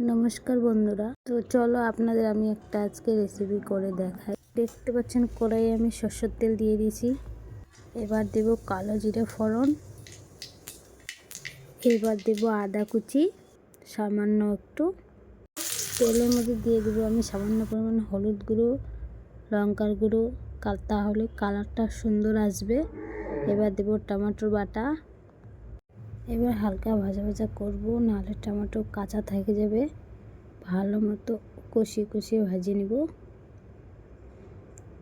নমস্কার বন্ধুরা। তো চলো আপনাদের আমি একটা আজকে রেসিপি করে দেখাই। দেখতে পাচ্ছেন কড়াইয়ে আমি সর্ষের তেল দিয়ে দিয়েছি। এবার দেব কালো জিরে ফোড়ন। এবার দেব আদা কুচি, সামান্য একটু। তেলের মধ্যে দিয়ে দেবো আমি সামান্য পরিমাণ হলুদ গুঁড়ো, লঙ্কার গুঁড়ো। তাহলে কালারটা সুন্দর আসবে। এবার দেব টমেটোর বাটা। এবার হালকা ভাজা ভাজা করব নাহলে টমেটো কাঁচা থেকে যাবে। ভালো মতো কষিয়ে কষিয়ে ভাজিয়ে নেব।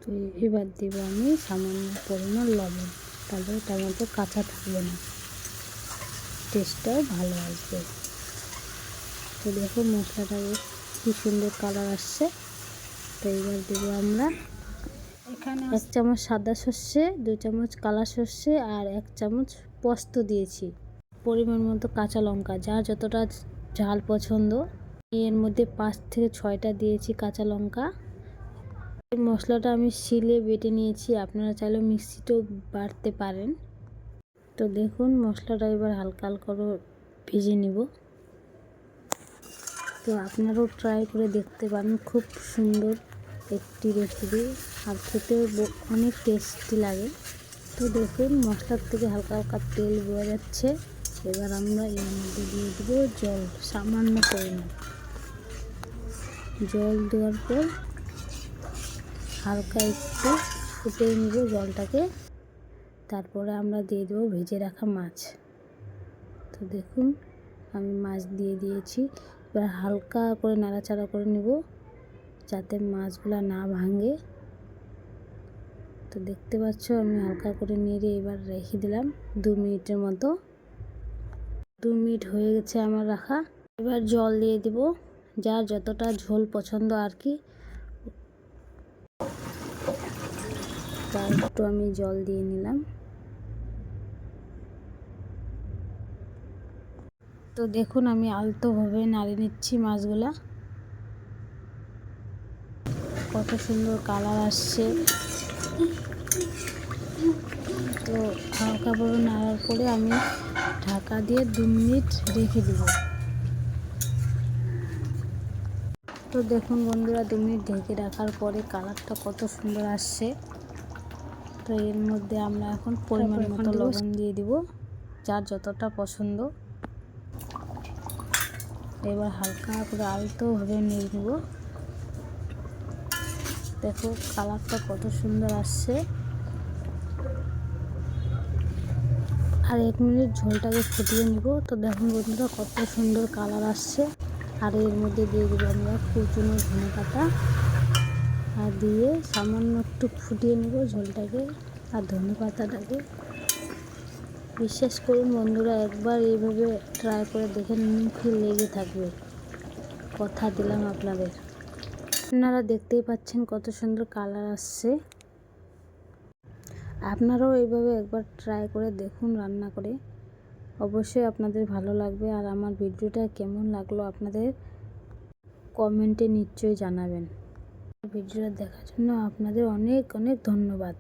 তো এবার দেবো আমি সামান্য পরিমাণ লবণ। তাহলে টমেটো কাঁচা থাকবে না। টেস্টটাও ভালো আসবে। তো দেখো মশলাটা কি সুন্দর কালার আসছে। তো এবার দেবো আমরা এখানে এক চামচ সাদা সর্ষে দু চামচ কালা সর্ষে আর এক চামচ পোস্ত দিয়েছি। পরিমাণ মতো কাঁচা লঙ্কা যার যতটা ঝাল পছন্দ। এর মধ্যে পাঁচ থেকে ছয়টা দিয়েছি কাঁচা লঙ্কা। এই মশলাটা আমি শিলে বেটে নিয়েছি, আপনারা চাইলে মিক্সিতেও বাড়তে পারেন। তো দেখুন, মশলাটা এবার হালকা হালকা করে ভেজে নিব। তো আপনারাও ট্রাই করে দেখতে পারেন, খুব সুন্দর একটি রেসিপি আর খেতে অনেক টেস্টি লাগে। তো দেখুন, মশলার থেকে হালকা হালকা তেল বোয়া যাচ্ছে। এবার আমরা এর মধ্যে দিয়ে দেবো জল, সামান্য পরিমাণ। জল দেওয়ার পর হালকা একটু ফুটিয়ে নেব জলটাকে। তারপরে আমরা দিয়ে দেবো ভেজে রাখা মাছ। তো দেখুন, আমি মাছ দিয়ে দিয়েছি। এবার হালকা করে নাড়াচাড়া করে নেব, যাতে মাছগুলো না ভাঙে। তো দেখতে পাচ্ছ, আমি হালকা করে নেড়ে এবার রেখে দিলাম দু মিনিটের মতো। দু মিনিট হয়ে গেছে আমার রাখা। এবার জল দিয়ে দিব, যার যতটা ঝোল পছন্দ আর কি। একটু আমি জল দিয়ে নিলাম। তো দেখুন, আমি আলতোভাবে নাড়িয়ে নিচ্ছি মাছগুলা। কত সুন্দর কালার আসছে। তো হালকা করে নাড়ার পরে আমি ঢাকা দিয়ে দু মিনিট রেখে দেব। তো দেখুন বন্ধুরা দু মিনিট ঢেকে রাখার পরে কালারটা কত সুন্দর আসছে। তো এর মধ্যে আমরা এখন পরিমাণ মতো লবণ দিয়ে দিব যার যতটা পছন্দ। এবার হালকা করে আলতোভাবে নিয়ে নেব। দেখো কালারটা কত সুন্দর আসছে। আর এক মিনিট ঝোলটাকে ফুটিয়ে নিব। তো দেখুন বন্ধুরা, কত সুন্দর কালার আসছে। আর এর মধ্যে দিয়ে দেবো আমরা কুচুনো ধনে পাতা আর দিয়ে সামান্য একটু ফুটিয়ে নেব ঝোলটাকে আর ধনে পাতাটাকে বিশ্বাস করুন বন্ধুরা, একবার এইভাবে ট্রাই করে দেখে মুখে লেগে থাকবে। কথা দিলাম আপনাদের। আপনারা দেখতেই পাচ্ছেন কত সুন্দর কালার আসছে। আপনারাও এইভাবে একবার ট্রাই করে দেখুন, রান্না করে। অবশ্যই আপনাদের ভালো লাগবে। আর আমার ভিডিওটা কেমন লাগল আপনাদের কমেন্টে নিশ্চয়ই জানাবেন। ভিডিওটা দেখার জন্য আপনাদের অনেক অনেক ধন্যবাদ।